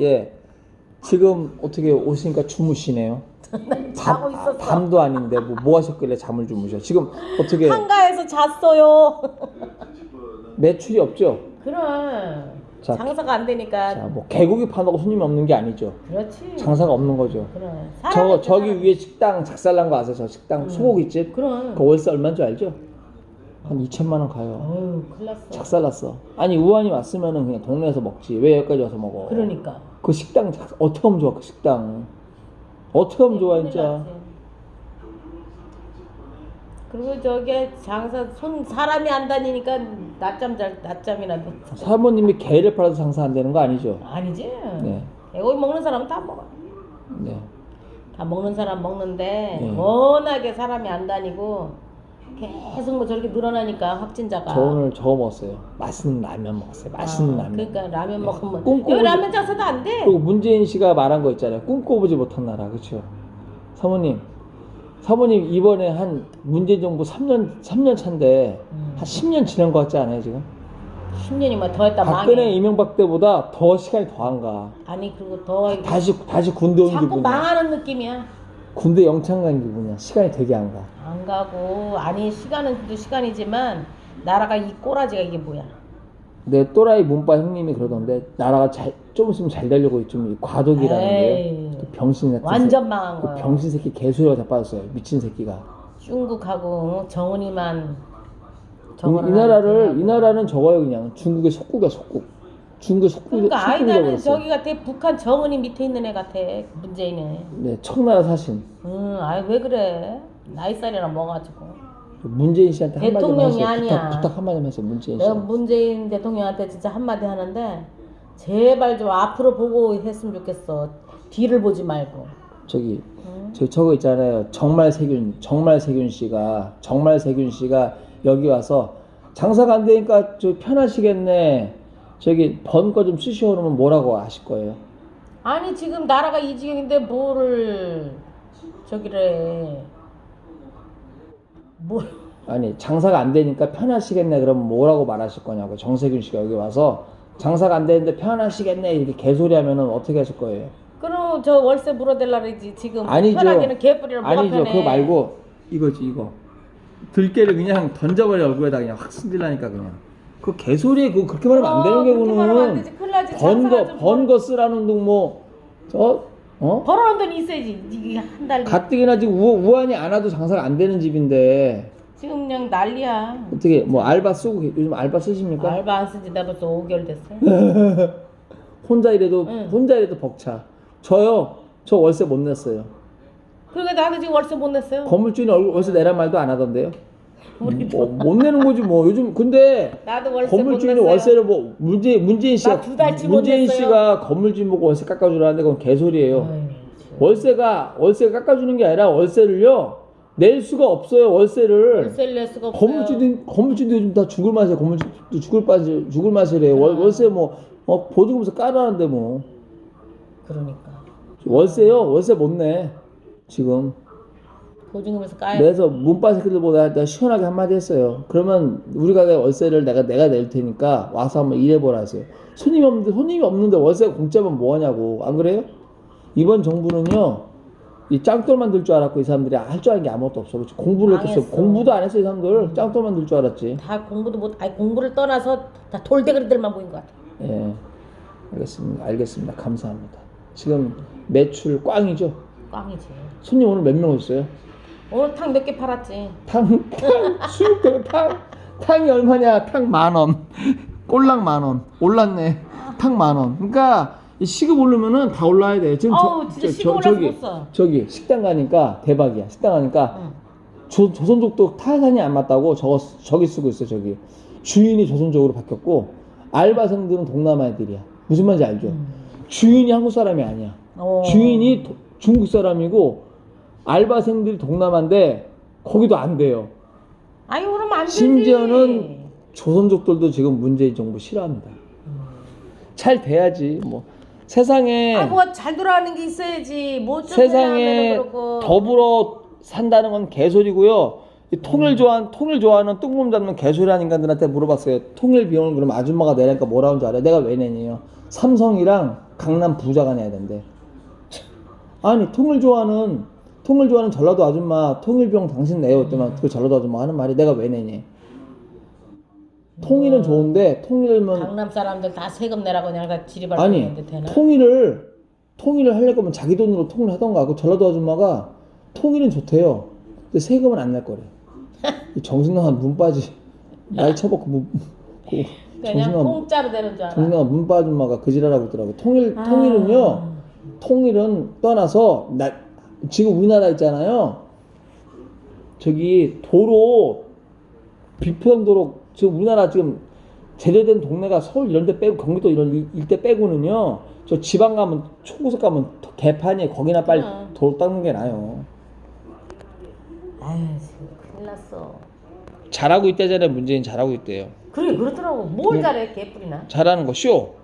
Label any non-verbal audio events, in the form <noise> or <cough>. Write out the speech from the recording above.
예. 지금 어떻게 오시니까 주무시네요. <laughs> 자고 있었어. 밤도 아닌데 뭐, 뭐 하셨길래 잠을 주무셔? 지금 어떻게 한가해서 잤어요. <laughs> 매출이 없죠? 그래. 자, 장사가 안 되니까. 자, 뭐 개고기 판다고 손님이 없는 게 아니죠. 그렇지. 장사가 없는 거죠. 그래. 저 사람이 저기 사람. 위에 식당 작살난 거 아세요? 저 식당 소고기집. 그럼. 그 월세 얼마인 줄 알죠? 한 2천만 원 가요. 어휴, 큰일 났어. 작살났어. 아니 우한이 왔으면은 그냥 동네에서 먹지. 왜 여기까지 와서 먹어? 그러니까. 그 식당 작- 어떻게 하면 좋아? 그 식당 어떻게 하면 좋아 큰일 진짜? 났지. 그리고 저게 장사 손 사람이 안 다니니까 낮잠 잘 낮잠이나 못 자. 사모님이 개를 팔아서 장사 안 되는 거 아니죠? 아니지. 네. 여기 먹는 사람은 다 먹어. 네. 다 먹는 사람 먹는데 네. 워낙에 사람이 안 다니고 계속 뭐 저렇게 늘어나니까 확진자가. 저 오늘 저거 먹었어요. 맛있는 라면 먹었어요. 맛있는 아, 라면. 그러니까 라면 네. 먹으면 꿈꾸고 여기 라면 장사도 안 돼. 그리고 문재인 씨가 말한 거 있잖아요. 꿈꿔보지 못한 나라, 그렇죠? 사모님, 사모님 이번에 한 문재인 정부 3년 3년 차인데 음. 한 10년 지난 것 같지 않아요 지금? 10년이면 더 했다 박근혜 망해. 이명박 때보다 더 시간이 더안 가. 아니 그리고 더 다시 다시 군대 온 자꾸 기분이야. 망하는 느낌이야. 군대 영창 간 기분이야. 시간이 되게 안 가. 안 가고 아니 시간은 또 시간이지만 나라가 이 꼬라지가 이게 뭐야? 내 또라이 문바 형님이 그러던데 나라가 잘, 좀 있으면 잘 되려고 좀 과도기라는 에이. 병신 같은 완전 새- 망한 그 거야. 병신 새끼 개소리가 다 빠졌어요. 미친 새끼가. 중국하고 정은이만 이, 이 정은을 나라를. 이 나라는 저거요 그냥 중국의 속국이야 속국. 중국의 속국 그러니까 아이 속국이라고 나는 그랬어요. 저기 같아 북한 정은이 밑에 있는 애 같아 문재인은. 네, 청나라 사신 응, 아이 왜 그래? 나이 살이랑 먹어가지고. 문재인 씨한테 한마디만 대통령이 하세요. 아니야. 부탁, 부탁 한마디만 하세요. 문재인 씨. 내가 문재인 대통령한테 진짜 한마디 하는데 제발 좀 앞으로 보고 했으면 좋겠어. 뒤를 보지 말고. 저기 응? 저기 저거 있잖아요. 정말 세균 정말 세균 씨가 정말 세균 씨가 여기 와서 장사가 안 되니까 저 편하시겠네. 저기 번 거 좀 쓰시오 그러면 뭐라고 하실 거예요? 아니 지금 나라가 이 지경인데 뭐를 저기래 뭘 아니 장사가 안 되니까 편하시겠네 그러면 뭐라고 말하실 거냐고 정세균 씨가 여기 와서 장사가 안 되는데 편하시겠네 이렇게 개소리 하면은 어떻게 하실 거예요? 그럼 저 월세 물어댈라 그러지 지금 아니죠. 편하기는 개뿔이를 뭐가 아니죠. 편해 그거 말고 이거지 이거. 들깨를 그냥 던져버려 얼굴에다 그냥 확 승질나니까 그냥. 그 개소리에 그거 그렇게 말하면 안 되는 장사가 번거 좀 번거 쓰라는 둥뭐저 어? 벌어놓은 돈이 있어야지 이게 한달 가뜩이나 지금 우, 우한이 안 와도 장사가 안 되는 집인데 지금 그냥 난리야 어떻게 뭐 알바 쓰고 계- 요즘 알바 쓰십니까? 알바 안 쓴지 나 벌써 5개월 됐어 혼자 일해도 응. 혼자 일해도 벅차. 저요 저 월세 못 냈어요. 그러니까 나도 지금 월세 못 냈어요 건물주인 얼굴 월세 내란 말도 안 하던데요. 뭐, 못 내는 거지 뭐 요즘 근데 나도 월세 못 건물주인이 냈어요 월세를 뭐 문재 문재인 씨가 나두 달치 못 문재인 냈어요. 씨가 건물주인 보고 월세 깎아주라는데 그건 개소리예요. 월세가 월세가 깎아주는 게 아니라 월세를요 낼 수가 없어요 월세를. 월세를 낼 수가 없어요 건물주인 건물주인도 요즘 다 죽을 맛이야 건물주도 죽을 맛이 죽을 맛이래. 월, 음. 월세 뭐 어, 보증금서 까라는데 뭐 그러니까 월세요 월세 못 내. 지금 보증금에서 까야 그래서 문바 새끼들보다 내가 시원하게 한마디 했어요. 그러면 우리가 월세를 내가 내가 낼 테니까 와서 한번 일해보라 하세요. 손님이 없는데 손님이 없는데 월세가 공짜면 뭐하냐고 안 그래요? 이번 정부는요 이 짱돌만 들 줄 알았고 이 사람들이 할 줄 아는 게 아무것도 없어. 그렇지? 공부를 했겠어. 망했어. 공부도 안 했어 이 사람들 짱돌만 들 줄 알았지. 다 공부도 못, 아니 공부를 떠나서 다 돌대가리들만 보인 것 같아. 예, 알겠습니다. 알겠습니다. 감사합니다. 지금 매출 꽝이죠. 꽝이지. 손님 오늘 몇 명 오셨어요? 오늘 탕몇 개 팔았지. 탕, 탕, 수육도 탕, 탕이 얼마냐? 탕 만 원, 꼴랑 만 원, 올랐네. 탕 만 원. 그러니까 이 시급 오르면은 다 올라야 돼. 지금 어우, 진짜 시급 올라서 저기 못 사. 저기 식당 가니까 대박이야. 식당 가니까 응. 조, 조선족도 타산이 안 맞다고 저거 저기 쓰고 있어 저기 주인이 조선족으로 바뀌었고 알바생들은 동남아 애들이야. 무슨 말인지 알죠? 주인이 한국 사람이 아니야. 어. 주인이 도- 중국 사람이고 알바생들이 동남아인데 거기도 안 돼요. 아니 그러면 안 되지. 심지어는 조선족들도 지금 문재인 정부 싫어합니다. 잘 돼야지 뭐 세상에 아 뭐가 잘 돌아가는 게 있어야지. 뭐좀 세상에 그렇고. 더불어 산다는 건 개소리고요. 이 통일 좋아하는 통일 좋아하는 뚱몸 잡는 개소리하는 인간들한테 물어봤어요. 통일 비용을 그럼 아줌마가 내니까 뭐라는 줄 알아요? 내가 왜 내니요? 삼성이랑 강남 부자가 내야 된대. 아니 통일 좋아하는 통일 좋아하는 전라도 아줌마 통일 비용 당신 내요 했더만 그 전라도 아줌마 하는 말이 내가 왜 내니? 통일은 좋은데 통일은 강남 사람들 다 세금 내라고 내가 지리발 아니 했는데 되나? 통일을 통일을 하려고 하면 자기 돈으로 통일을 하던가 그 전라도 아줌마가 통일은 좋대요 근데 세금은 안 낼 거래 이 정신 나간 문 빠지 날 쳐먹고 문, 그 그냥 정신 나간 공짜로 되는 줄 알아. 정신 나간 문 빠진 아줌마가 그 지랄하고 있더라고 통일 아. 통일은요 통일은 떠나서 나 지금 우리나라 있잖아요 저기 도로 비평도로 지금 우리나라 지금 제대된 동네가 서울 이런 데 빼고 경기도 이런 일- 일대 빼고는요 저 지방 가면 초고속 가면 더 개판이에요 거기나 빨리 응. 도로 닦는 게 나아요 아유 지금 큰일 났어. 잘하고 있다잖아요 문재인 잘하고 있대요 그래 그렇더라고. 뭘 잘해 개뿔이나. 잘하는 거 쇼